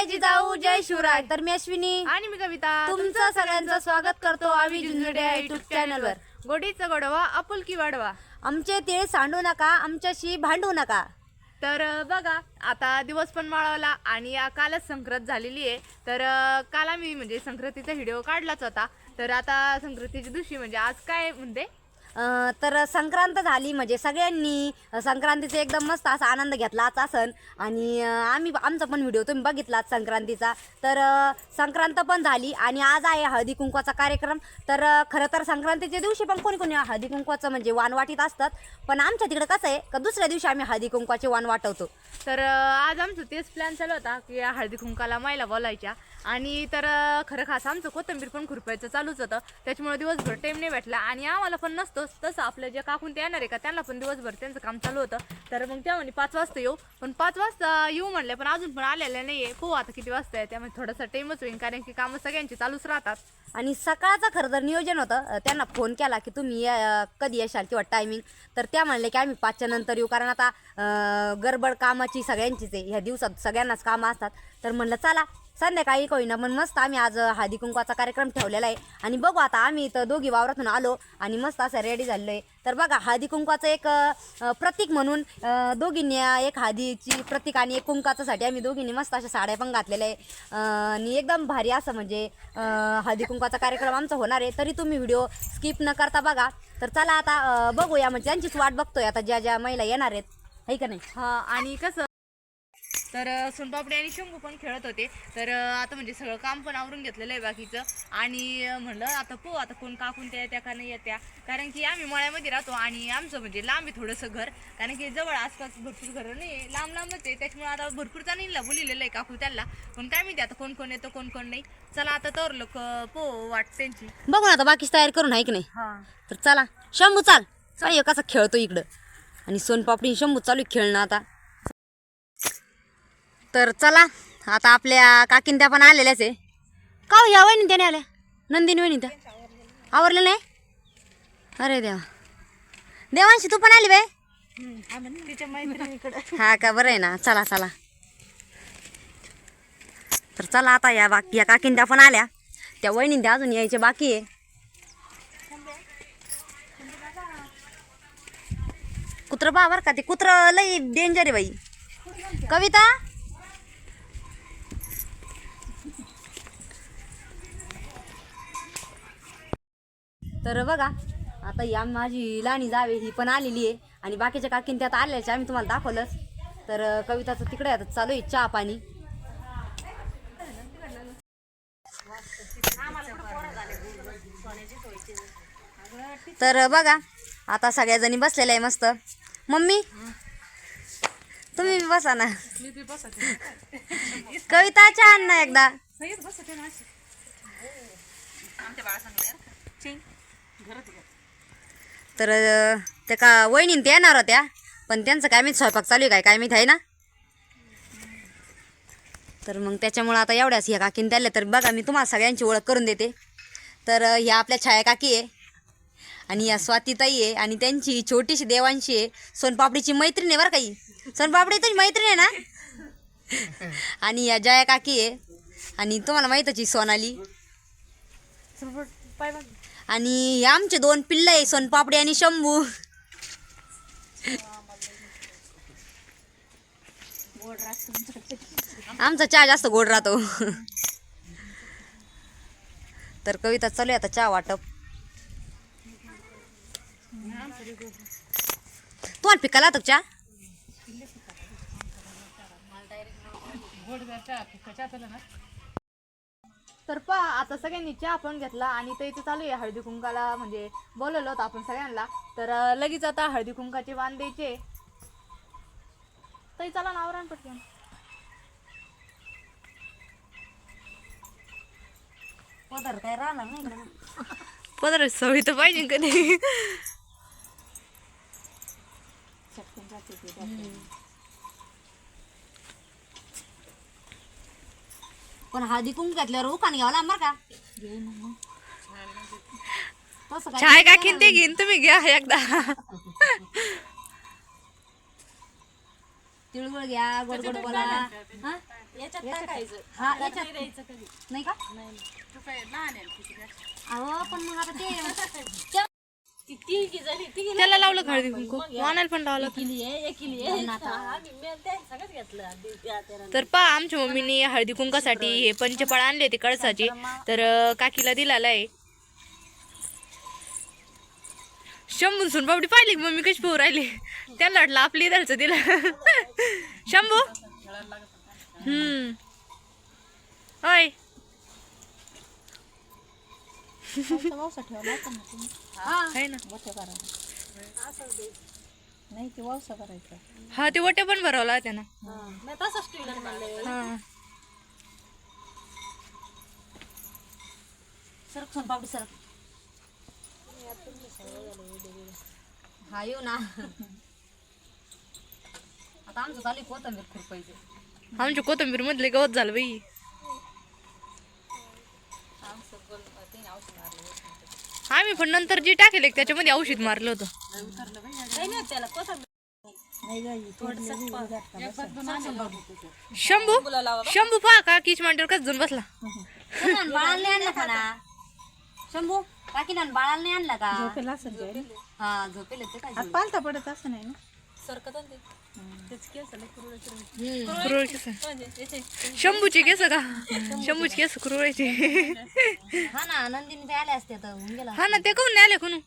जय जिजाऊ जय शिवराय. तर मी अश्विनी. आणि मी कविता. तुमचं सगळ्यांचं स्वागत करतो आम्ही झुंजुडे युट्यूब चॅनलवर गोडीचा गोडवा आपुलकी वाढवा. आमचे तिळे सांडू नका आमच्याशी भांडू नका. तर अं, बघा आता दिवस पण माळवला आणि या कालच संक्रांत झालेली आहे. तर अं, काल आम्ही म्हणजे संक्रांतीचा व्हिडिओ काढलाच होता. तर आता संक्रांतीच्या दिवशी म्हणजे आज काय म्हणते? तर संक्रांत झाली म्हणजे सगळ्यांनी संक्रांतीचं संक्रांतीचा एकदम मस्त असा आनंद घेतलाच असन. आणि आम्ही आमचा पण व्हिडिओ तुम्ही बघितलाच संक्रांतीचा. तर संक्रांत पण झाली आणि आज आहे हळदी कुंकवाचा कार्यक्रम. तर खरं तर संक्रांतीच्या दिवशी पण कोणी कोणी हळदी कुंकवाचं म्हणजे वाण वाटीत असतात. पण आमच्या तिकडे कसं आहे का दुसऱ्या दिवशी आम्ही हळदी कुंकवाचे वाण वाटवतो. तर आज आमचं तेच प्लॅन चालू होता की हळदी कुंकाला महिला बोलायच्या. आणि तर खरं खास आमचं कोथंबीर पण खुरपायचं चालूच होतं. त्याच्यामुळे दिवसभर टाईम नाही भेटला. आणि आम्हाला पण नसतोच तसं आपलं जे काकून ते येणार आहे का त्यांना पण दिवसभर त्यांचं काम चालू होतं. तर मग त्या म्हणे पाच वाजता येऊ. पण पाच वाजता येऊ म्हणले पण अजून पण आलेलं नाही आहे पाहू आता किती वाजता आहे. त्यामुळे थोडासा टाईमच होईल कारण की कामं सगळ्यांची चालूच राहतात. आणि सकाळचं खरं तर नियोजन होतं. त्यांना फोन केला की तुम्ही अं, कधी येशाल किंवा टायमिंग तर त्या म्हणले की आम्ही पाचच्या नंतर येऊ कारण आता अं, गडबड कामाची सगळ्यांचीच आहे. ह्या दिवसात सगळ्यांनाच कामं असतात. तर म्हणलं चला संध्याकाळी काही ना पण मस्त आम्ही आज हळदी कुंकवाचा कार्यक्रम ठेवलेला आहे. आणि बघू आता आम्ही इथं दोघी वावरातून आलो आणि मस्त असं रेडी झालेलो आहे तर बघा हळदी कुंकवाचं एक प्रतीक म्हणून दोघींनी एक हळदीची प्रतीक आणि एक कुंकाचासाठी आम्ही दोघींनी मस्त अशा साड्या पण घातलेल्या आहे. आणि एकदम भारी असं म्हणजे अं, हळदी कुंकवाचा कार्यक्रम आमचा होणार आहे. तरी तुम्ही व्हिडिओ स्किप न करता बघा. तर चला आता बघूया म्हणजे त्यांचीच वाट बघतोय आता ज्या ज्या महिला येणार आहेत. है का नाही? हा आणि कसं तर सोनपापडी आणि शंभू पण खेळत होते. तर आता म्हणजे सगळं काम पण आवरून घेतलेलं आहे बाकीचं. आणि म्हणलं आता पो आता कोण काकून त्या येत्या का नाही येत्या. कारण की आम्ही मळ्यामध्ये राहतो आणि आमचं म्हणजे लांब आहे थोडंसं घर. कारण की जवळ आसपास भरपूर घरं नाही लांब लांबच आहे. त्याच्यामुळे आता भरपूर जणींना बोलिलेलं आहे काकू त्यांना. पण काय माहिती आता कोण कोण येतं कोण कोण नाही. चला आता तर लोक पो वाट त्यांची. बघू ना आता बाकीची तयारी करून आहे की नाही. हा. तर चला शंभू चाल. चल कसा खेळतो इकडं. आणि सोनपापडी शंभू चालू खेळणं आता. तर चला आता आपल्या काकीन त्या पण आलेल्याच आहे. का हो, या वहिनी त्याने आल्या? नंदिनी वहिनी त्या आवरलं नाही? अरे देवा. देवांशी तू पण आली बाई. हा का बरं आहे ना. चला चला. तर चला आता या बाकी या काकीन त्या पण आल्या. त्या वहिनी त्या अजून यायचे बाकी आहे. कुत्र बा बर का ते कुत्र लई डेंजर आहे बाई. कविता? तर बघा आता या माझी लाणी जावे ही पण आलेली आहे. आणि बाकीच्या काकीन त्यात आल्याच्या आम्ही तुम्हाला दाखवलंच तर कविताचं तिकडे आता चालू आहे चहा पाणी. तर बघा आता सगळ्या जणी बसलेल्या आहे मस्त. मम्मी तुम्ही बी बसा ना. कविता चहा आण ना एकदा. तर त्या का वहिनीन ते येणार होत्या पण त्यांचं काय माहिती स्वयंपाक चालू आहे काय काय माहिती आहे ना? तर मग त्याच्यामुळं आता एवढ्याच ह्या काकीन त्याला तर बघा मी तुम्हाला सगळ्यांची ओळख करून देते. तर ह्या आपल्या छाया काकी आहे आणि या स्वातीताई आहे आणि त्यांची छोटीशी देवांशी आहे. सोनपापडीची मैत्रीण आहे बरं काही सोनपापडी तुझी मैत्रीण आहे ना? आणि या जया काकी आहे. आणि तुम्हाला माहीतच आहे सोनाली. आणि हे आमचे दोन पिल्ल आहे सोनपापडी आणि शंभू. आमचा चहा जास्त गोड राहतो. तर कविता चालू आहे आता चहा वाटप. तुम्हाला पिकाला तो चहा? तर पा आता सगळ्यांनी चहा पण घेतला आणि ते इथे चालू आहे हळदी कुंकाला म्हणजे बोलवलं होतं आपण सगळ्यांना. तर लगेच आता हळदी कुंकाचे वाण द्यायचे. तरी चला ना आवरण पटकन. पदर काय राहणार नाही पंधरा सवय तर पाहिजे कधी. पण हळदी कुंकू घातल्यावर उखाण घ्यावं लागणार का? तसं काय चाय का खिंते घेईन तुम्ही घ्या एकदा. तिळगुळ घ्या गोड गोड बोला. हा? याच्यात टाकायचं. हा त्यात याच्यात. नाही का? नाही अहो पण मग आता ते ती तिघी जणी तिघी त्याला लावलं हळदी कुंकू वाणाला पण लावलं किली आहे एक किली आहे आम्ही मेल ते सगळंच घेतलं आधी त्या तेरा तर पा आमच्या मम्मीने हळदी कुंकासाठी हे पंचपाळ आणले ते कळसाची. तर अं, काकीला दिलेला आहे. शंभू सुनपापडी पाहिली का मम्मी कशी पोहू राहिली? त्यांना वाटलं आपली इथलचं दिलं. शंभू? हम्म. होय. आहे ना. नाही ते वावसा करायचा हा ते वटे पण भरवला त्यानं नाही तसंच ठेवलं म्हणलं हा. सरक सरक. हा येऊ ना. आता आमचं चालू कोथंबीर खुरपायचे आमच्या कोथंबीर मधले गवत झालं बाई. आम्ही पण नंतर जी टाकेल एक त्याच्यामध्ये औषध मारलं होतं. शंभू? शंभू पहा का किच मांडीवर कसं जाऊन बसला. बाळाला नाही आणलं का ना शंभू काकी ना बाळाला नाही आणलं का? झोपेला असं काय हा झोपेल ते काय आज पालता पडत असं नाही ना? सरकत कुरळ केस शंभूची केस का? शंभूची केस कुरळायची हा ना नंदिनी ते आले असते हा ना ते कोण नाही आले कोण?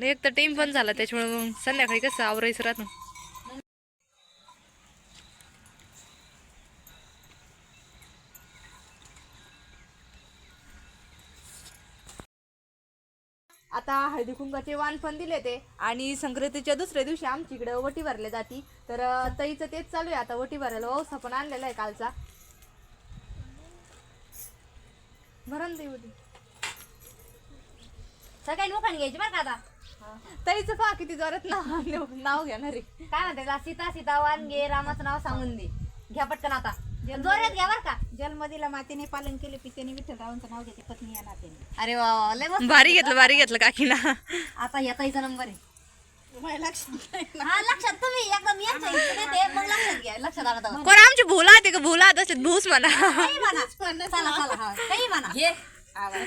एक तर टाइम पण झाला त्याच्यामुळे मग संध्याकाळी कसं आवरायचं राहतं? आता हळदी कुंकाचे वाण पण दिले ते. आणि संक्रांतीच्या दुसऱ्या दिवशी आमच्या इकडे वटी भरले जाती. तर ताईचं तेच चालू आहे. आता वटी भरायला वौसा पण आणलेला आहे कालचा. भरा ना ताई वटी सगळ्यांनी उखाण घ्यायची बरं का आता? ताईचं पहा किती जोरात नाव नाव घेणार. आहे काय म्हणते? सीता सीता वानगे रामाचं नाव सांगून दे. घ्या पटकन आता. जोरात घ्या बरं का. जन्मदिला मातेने पालन केले विठ्ठलरावांचं नाव घेते पत्नी या नात्याने. अरे वा वा, लय मस्त. भारी घेतलं भारी घेतलं काकीना. आता येतायचा नंबर आहे. माझ्या लक्षात नाही हा लक्षात तुम्ही एकदम यांच्या येते, मग लक्षात घ्या लक्षात आलं तर. कोण आमची भूला ते का? भूला असतात भूस म्हणा. काही म्हणा. चला चला हा काही म्हणा.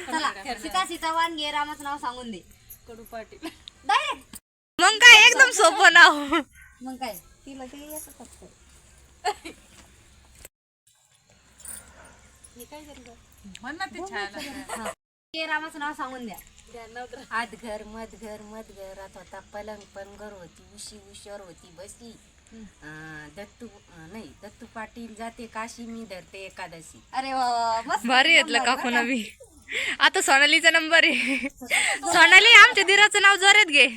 चला सीता सीता वानगे रामाचं नाव सांगून दे. कडू पाटील. डायरेक्ट मग काय एकदम सोपं नाव. मग काय? तिला ते येतच असतं. ते रामाचं नाव सांगून द्या. आत घर मध घर मध घरात होता पलंग पलंगर होती उशी उशीवर होती बसली. अं, दत्तू अं, नाही दत्तू पाटील जाते काशी मी धरते एकादशी. अरे वा वा, मस्त भारी घेतलं काकून बी आता सोनालीचा नंबर आहे. सोनाली आमच्या दिराचं नाव जोरात घे.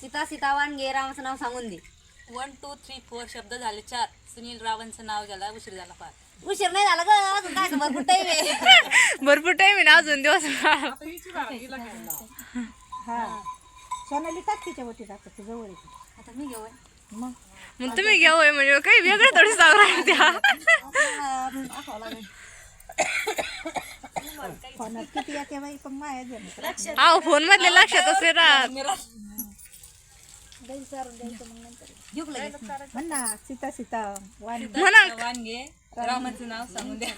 सीता सीता वानगे रामाचं नाव सांगून दे. वन टू थ्री फोर शब्द झाले चार. सुनील रावांचं नाव झाला उशीर झाला फार. उशीर नाही झाला ग अजून काय भरपूर टाईम आहे. भरपूर टाइम आहे ना अजून दिवस. हा. सोनाली टाक तिच्या वटी टाकत जवळ येते आता मी घेऊ मग? मग तुम्ही घ्या होय म्हणजे काही वेगळं थोडी सावरा त्या. फोनात किती येते बाई पण माया जण अहो फोन मधले लक्षात असे राहत. घेऊ का लगेच म्हण ना सीता सीता वाणी म्हणा रामाचं नाव सांगून द्या.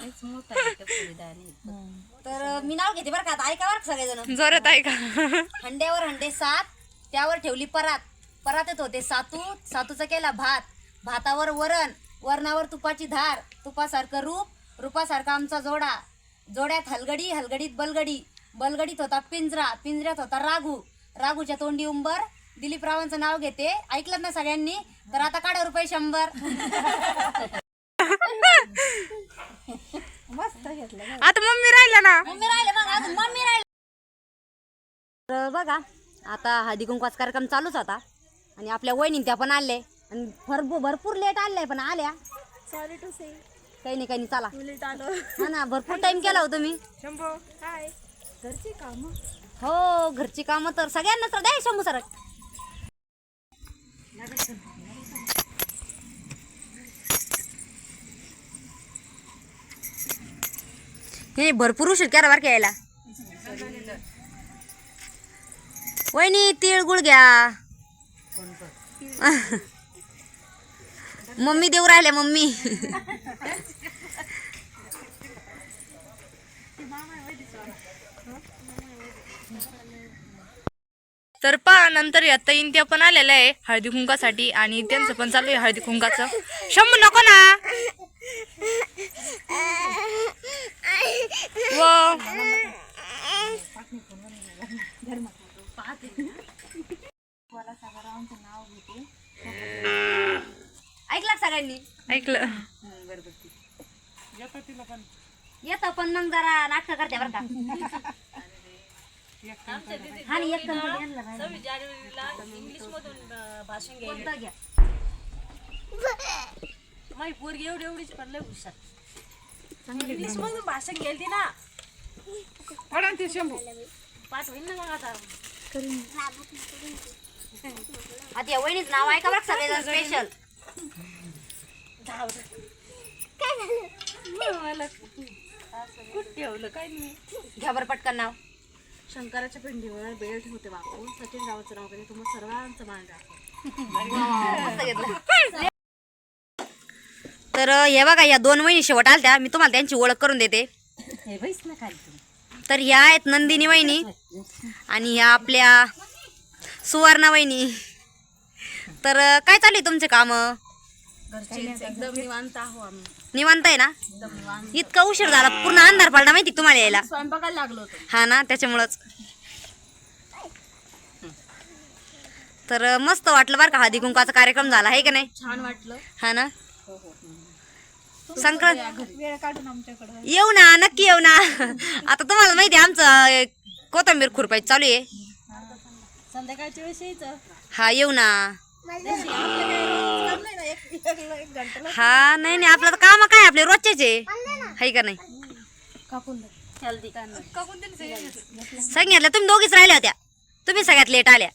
तर मी नाव घेते बरं का. आता ऐका बरं का सगळेजण. जोरात आहे का हंड्यावर हंडे सात त्यावर ठेवली परात. परातीत होते. सातू सातूचा केला भात. भातावर वरण वरणावर तुपाची धार. तुपासारखं रूप रूपासारखा आमचा जोडा. जोड्यात हलगडी हलगडीत बलगडी. बलगडीत होता पिंजरा पिंजऱ्यात होता राघू. राघूच्या तोंडी उंबर दिलीप रावांचं नाव घेते. ऐकलं ना सगळ्यांनी? तर आता काढा रुपये शंभर. मस्त घेतलं आता मम्मी राहिला ना? मम्मी राहिले मग अजून मम्मी राहिले. तर बघा आता हळदी कुंकवाचा कार्यक्रम चालूच होता. आणि आपल्या वहिनी त्या पण आले आणि भरपूर भरपूर लेट आले पण आल्या. सॉरी टू से काही नाही काही नाही चला. उलट आलो. हा ना भरपूर टाइम केला होता मी शंभो काय घरची काम. हो घरची कामं तर सगळ्यांना तर द्या शंभू सर. हे भरपूर उशीर करा बार यायला. वहिनी तिळगुळ घ्या. मम्मी देऊ राहिल्या मम्मी. तर पहा नंतर या ताईन त्या पण आलेल्या आहे हळदी कुंकासाठी आणि त्यांचं पण चालू आहे हळदी कुंकाचं. शंभू नको ना व ऐकला सगळ्यांनी? ऐकलं. येतं पण. मग जरा नाटक करते बरं का. हा नाही, एक कंपनी आणलं बाहेर. सव्वीस जानेवारीला इंग्लिश मधून अं, भाषण घ्यायला कोणतं घ्या? माझी पोरगी एवढी एवढीच पण लय हुशार. इंग्लिश मधून भाषण घ्यायला ना. पाठवीन ना मग आता. आता या वहिनीच नाव ऐका बरं सगळेजण स्पेशल कुठं ठेवलं? काय नाही. घ्या बरं पटकन नाव. शंकराच्या पिंडीवर बेल्ट होते बापू. सचिन रावाचं नाव केले तुम्हाला सर्वांचं मान राखो. मस्त घेतलं. तर हे बघा या दोन वहिनी शेवट आलत्या. मी तुम्हाला त्यांची ओळख करून देते. हे बैस ना खाली तू तर ह्या आहेत नंदिनी वहिनी आणि ह्या आपल्या सुवर्णा वहिनी. तर काय चालू आहे तुमचे काम? घरचे एकदम निवांत आहो आम्ही. निवांत आहे ना? एकदम निवांत. इतका उशीर झाला पूर्ण अंधार पडला माहिती का तुम्हाला यायला? स्वयंपाकाला लागलो होतो. हा ना त्याच्यामुळंच. तर मस्त वाटलं बरं का हळदी कुंकाचा कार्यक्रम झाला आहे का नाही? छान वाटलं. हा ना? संक्रांत वेळ काढून आमच्याकडे. येऊ ना नक्की येऊ ना. आता तुम्हाला माहिती आहे आमचं कोथंबीर खुरपायची चालू आहे. संध्याकाळच्या वेळेस यायचं. हा येऊ ना. हा नाही नाही आपलं तर काम काय आपले रोजचेच आहे. हाय का नाही? हेल्दी सांगितलं तुम्ही दोघीच राहिल्या होत्या. तुम्ही सगळ्यात लेट आल्या.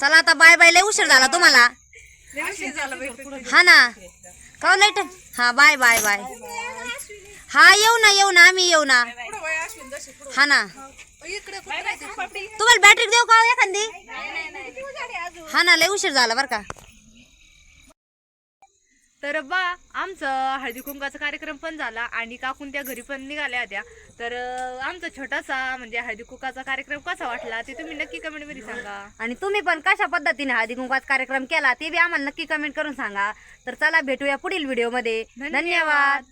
चला आता बाय बाय लय उशीर झाला तुम्हाला. हा ना. का लेट हा बाय बाय बाय. हा येऊ ना येऊ ना आम्ही येऊ ना. हा ना. तुम्हाला बॅटरी देऊ का हो एखादी? हा ना लय उशीर झाला बरं का. तर बा आमचं हळदी कुंकाचा कार्यक्रम पण झाला आणि काकून त्या घरी पण निघाल्या होत्या तर आमचा छोटासा म्हणजे हळदी कुंकाचा कार्यक्रम कसा वाटला ते तुम्ही नक्की कमेंटमध्ये सांगा. आणि तुम्ही पण कशा पद्धतीने हळदी कुंकवाचा कार्यक्रम केला ते बी आम्हाला नक्की कमेंट करून सांगा. तर चला भेटूया पुढील व्हिडिओमध्ये धन्यवाद.